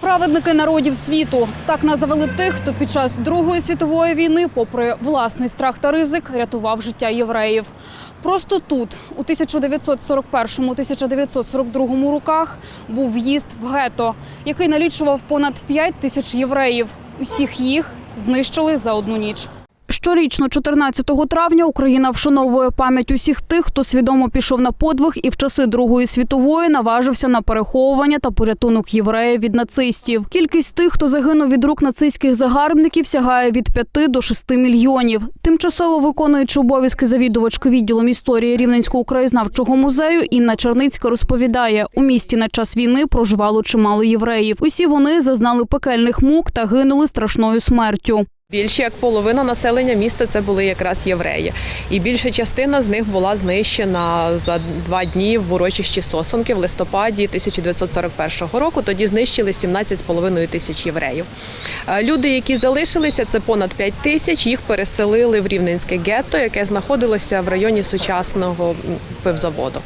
Праведники народів світу так назвали тих, хто під час Другої світової війни, попри власний страх та ризик, рятував життя євреїв. Просто тут, у 1941-1942 роках, був в'їзд в гетто, який налічував понад 5 тисяч євреїв. Усіх їх знищили за одну ніч. Щорічно, 14 травня, Україна вшановує пам'ять усіх тих, хто свідомо пішов на подвиг і в часи Другої світової наважився на переховування та порятунок євреїв від нацистів. Кількість тих, хто загинув від рук нацистських загарбників, сягає від 5 до 6 мільйонів. Тимчасово виконуючи обов'язки завідувачки відділом історії Рівненського краєзнавчого музею, Інна Черницька розповідає, у місті на час війни проживало чимало євреїв. Усі вони зазнали пекельних мук та гинули страшною смертю. Більше як половина населення міста це були якраз євреї, і більша частина з них була знищена за два дні в урочищі Сосонки в листопаді 1941 року. Тоді знищили 17,5 тисяч євреїв. Е, Люди, які залишилися, це понад 5 тисяч. Їх переселили в Рівненське гетто, яке знаходилося в районі сучасного пивзаводу.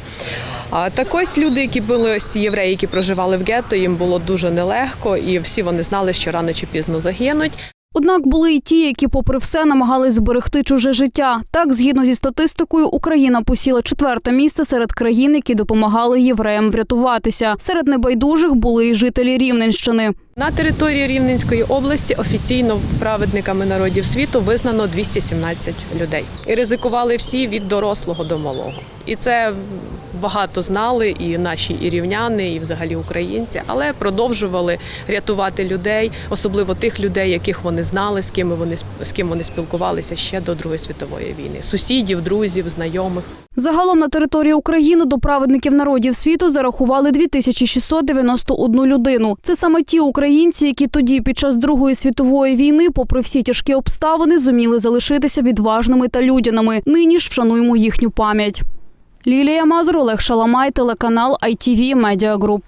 А так ось люди, які були ось ці євреї, які проживали в гетто, їм було дуже нелегко, і всі вони знали, що рано чи пізно загинуть. Однак були й ті, які, попри все, намагались зберегти чуже життя. Так, згідно зі статистикою, Україна посіла четверте місце серед країн, які допомагали євреям врятуватися. Серед небайдужих були й жителі Рівненщини. На території Рівненської області офіційно праведниками народів світу визнано 217 людей. І ризикували всі від дорослого до малого. І це багато знали, і наші і рівняни, і взагалі українці, але продовжували рятувати людей, особливо тих людей, яких вони знали, з ким вони з ким вони спілкувалися ще до Другої світової війни. Сусідів, друзів, знайомих. Загалом на території України до праведників народів світу зарахували 2691 людину. Це саме ті українці, які тоді, під час Другої світової війни, попри всі тяжкі обставини, зуміли залишитися відважними та людяними. Нині ж вшануємо їхню пам'ять. Лілія Мазур, Олег Шаламай, телеканал ITV Media Group.